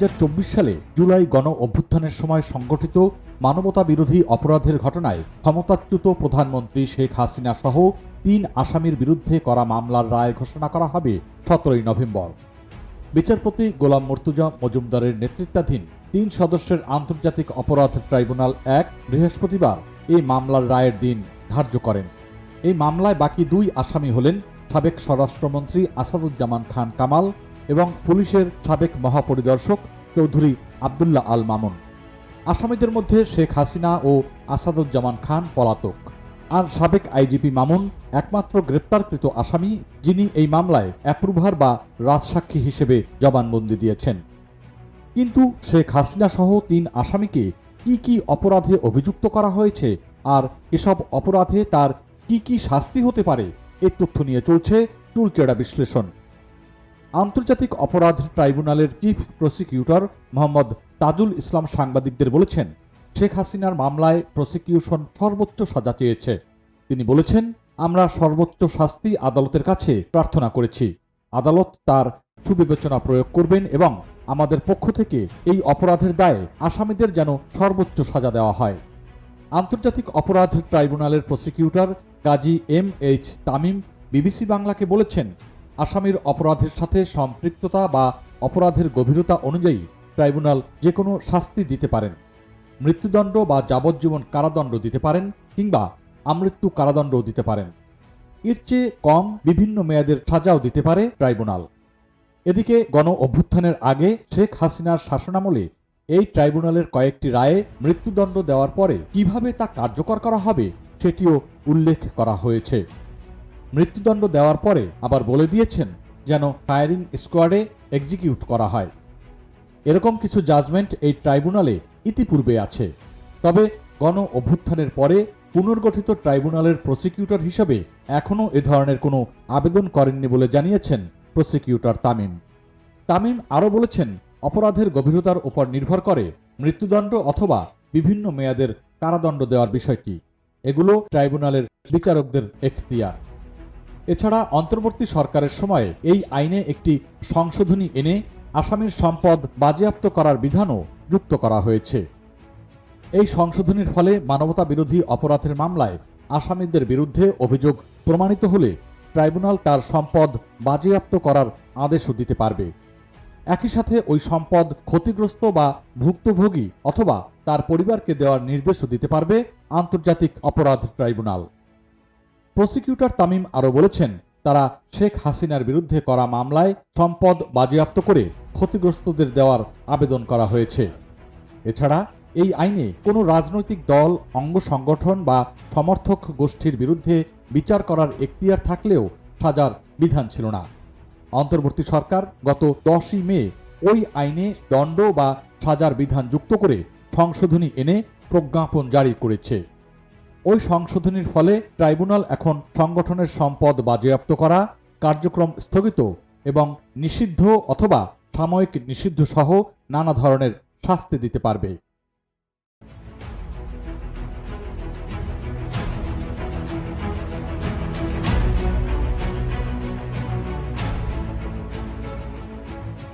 সালে জুলাই গণ অভ্যুত্থানের সময় সংগঠিত মানবতা বিরোধী অপরাধের ঘটনায় ক্ষমতাচ্যুত প্রধানমন্ত্রী শেখ হাসিনা সহ তিন আসামির বিরুদ্ধে করা মামলার রায় ঘোষণা করা হবে সতেরোই নভেম্বর। বিচারপতি গোলাম মর্তুজা মজুমদারের নেতৃত্বাধীন তিন সদস্যের আন্তর্জাতিক অপরাধ ট্রাইব্যুনাল এক বৃহস্পতিবার এই মামলার রায়ের দিন ধার্য করেন। এই মামলায় বাকি দুই আসামি হলেন সাবেক স্বরাষ্ট্রমন্ত্রী আসাদুজ্জামান খান কামাল এবং পুলিশের সাবেক মহাপরিদর্শক চৌধুরী আবদুল্লাহ আল মামুন। আসামিদের মধ্যে শেখ হাসিনা ও আসাদুজ্জামান খান পলাতক। আর সাবেক আইজিপি মামুন, একমাত্র গ্রেপ্তারকৃত আসামি, যিনি এই মামলায় অ্যাপ্রুভার বা রাজসাক্ষী হিসেবে জবানবন্দি দিয়েছেন। কিন্তু শেখ হাসিনা সহ তিন আসামিকে কি কি অপরাধে অভিযুক্ত করা হয়েছে আর এসব অপরাধে তার কি কি শাস্তি হতে পারে, এ তথ্য নিয়ে চলছে চুলচেরা বিশ্লেষণ। আন্তর্জাতিক অপরাধ ট্রাইব্যুনালের চিফ প্রসিকিউটর মোহাম্মদ তাজুল ইসলাম সাংবাদিকদের বলেছেন, শেখ হাসিনার মামলায় প্রসিকিউশন সর্বোচ্চ সাজা চেয়েছে। তিনি বলেছেন, আমরা সর্বোচ্চ শাস্তি আদালতের কাছে প্রার্থনা করেছি। আদালত তার সুবিবেচনা প্রয়োগ করবেন এবং আমাদের পক্ষ থেকে এই অপরাধের দায়ে আসামিদের যেন সর্বোচ্চ সাজা দেওয়া হয়। আন্তর্জাতিক অপরাধ ট্রাইব্যুনালের prosecutor Kazi M H Tamim BBC বাংলাকে বলেছেন আসামির অপরাধের সাথে সম্পৃক্ততা বা অপরাধের গভীরতা অনুযায়ী ট্রাইব্যুনাল যে কোনো শাস্তি দিতে পারেন। মৃত্যুদণ্ড বা যাবজ্জীবন কারাদণ্ড দিতে পারেন কিংবা আমৃত্যু কারাদণ্ডও দিতে পারেন। এর চেয়ে কম বিভিন্ন মেয়াদের সাজাও দিতে পারে ট্রাইব্যুনাল। এদিকে গণ অভ্যুত্থানের আগে শেখ হাসিনার শাসনামলে এই ট্রাইব্যুনালের কয়েকটি রায়ে মৃত্যুদণ্ড দেওয়ার পরে কীভাবে তা কার্যকর করা হবে সেটিও উল্লেখ করা হয়েছে। মৃত্যুদণ্ড দেওয়ার পরে আবার বলে দিয়েছেন যেন ফায়ারিং স্কোয়াডে এক্সিকিউট করা হয়। এরকম কিছু জাজমেন্ট এই ট্রাইব্যুনালে ইতিপূর্বে আছে। তবে গণ অভ্যুত্থানের পরে পুনর্গঠিত ট্রাইব্যুনালের প্রসিকিউটর হিসেবে এখনও এ ধরনের কোনো আবেদন করেননি বলে জানিয়েছেন প্রসিকিউটর তামিম। তামিম আরও বলেছেন, অপরাধের গভীরতার উপর নির্ভর করে মৃত্যুদণ্ড অথবা বিভিন্ন মেয়াদের কারাদণ্ড দেওয়ার বিষয়টি। এগুলো ট্রাইব্যুনালের বিচারকদের এখতিয়ার। এছাড়া অন্তর্বর্তী সরকারের সময়ে এই আইনে একটি সংশোধনী এনে আসামির সম্পদ বাজেয়াপ্ত করার বিধানও যুক্ত করা হয়েছে। এই সংশোধনীর ফলে মানবতা বিরোধী অপরাধের মামলায় আসামিদের বিরুদ্ধে অভিযোগ প্রমাণিত হলে ট্রাইব্যুনাল তার সম্পদ বাজেয়াপ্ত করার আদেশও দিতে পারবে। একই সাথে ওই সম্পদ ক্ষতিগ্রস্ত বা ভুক্তভোগী অথবা তার পরিবারকে দেওয়ার নির্দেশও দিতে পারবে আন্তর্জাতিক অপরাধ ট্রাইব্যুনাল। প্রসিকিউটর তামিম আরও বলেছেন, তারা শেখ হাসিনার বিরুদ্ধে করা মামলায় সম্পদ বাজেয়াপ্ত করে ক্ষতিগ্রস্তদের দেওয়ার আবেদন করা হয়েছে। এছাড়া এই আইনে কোনো রাজনৈতিক দল, অঙ্গ সংগঠন বা সমর্থক গোষ্ঠীর বিরুদ্ধে বিচার করার এখতিয়ার থাকলেও সাজার বিধান ছিল না। অন্তর্বর্তী সরকার গত দশই মে ওই আইনে দণ্ড বা সাজার বিধান যুক্ত করে সংশোধনী এনে প্রজ্ঞাপন জারি করেছে। ওই সংশোধনীর ফলে ট্রাইব্যুনাল এখন সংগঠনের সম্পদ বাজেয়াপ্ত করা, কার্যক্রম স্থগিত এবং নিষিদ্ধ অথবা সাময়িক নিষিদ্ধ সহ নানা ধরনের শাস্তি দিতে পারবে।